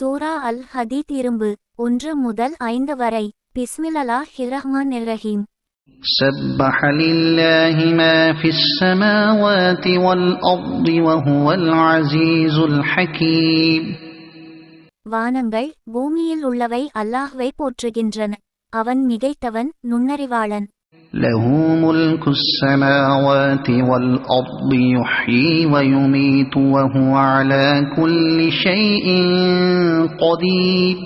சூரா அல் ஹதீத் இரும்பு ஒன்று முதல் ஐந்து வரை பிஸ்மில்லா ஹிரஹ்மான் ரஹீம் سبح لله ما في السماوات والأرض وهو العزيز الحكيم வானங்கள் பூமியில் உள்ளவை அல்லாஹ்வை போற்றுகின்றன அவன் மிகைத்தவன் நுண்ணறிவாளன் له ملك السماوات والأرض يحيي ويميت وهو على كل شيء قدير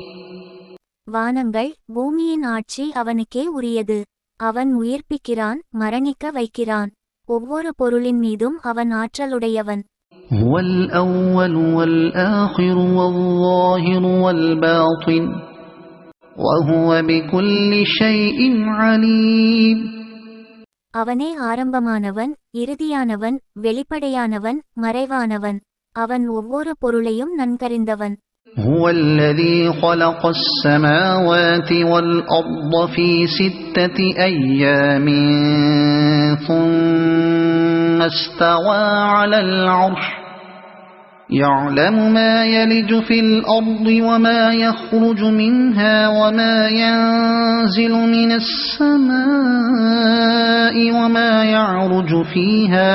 வானங்கள் பூமியின் ஆட்சி அவனுக்கே உரியது அவன் உயிர்ப்பிக்கிறான் மரணிக்க வைக்கிறான் ஒவ்வொரு பொருளின் மீதும் அவன் ஆற்றலுடையவன் هو الأول والآخر والظاهر والباطن وهو بكل شيء عليم அவனே ஆரம்பமானவன் இறுதியானவன் வெளிப்படையானவன் மறைவானவன் அவன் ஒவ்வொரு பொருளையும் நன்கறிந்தவன் هو الذي خلق السماوات والأرض في ستة أيام ثم استوى على العرش يعلم ما يلج في الأرض وما يخرج منها وما ينزل من السماء وما يعرج فيها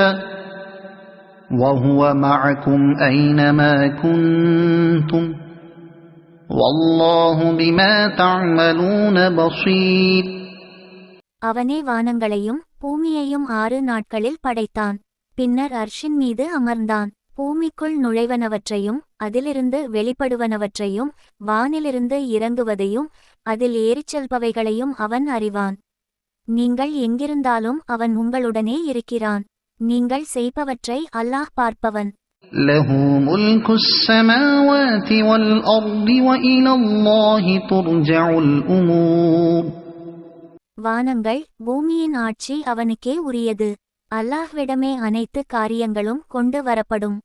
وهو معكم أينما كنتم والله بما تعملون بصير அவனே வானங்களையும் பூமியையும் ஆறு நாட்களில் படைத்தான் பின்னர் அர்ஷின் மீது அமர்ந்தான் பூமிக்குள் நுழைவனவற்றையும் அதிலிருந்து வெளிப்படுவனவற்றையும் வானிலிருந்து இறங்குவதையும் அதில் ஏறிச் செல்பவைகளையும் அவன் அறிவான் நீங்கள் எங்கிருந்தாலும் அவன் உங்களுடனே இருக்கிறான் நீங்கள் செய்பவற்றை அல்லாஹ் பார்ப்பவன் له ملك السماوات والأرض وإلى الله ترجع الأمور வானங்கள் பூமியின் ஆட்சி அவனுக்கே உரியது அல்லாஹ்விடமே அனைத்து காரியங்களும் கொண்டு வரப்படும்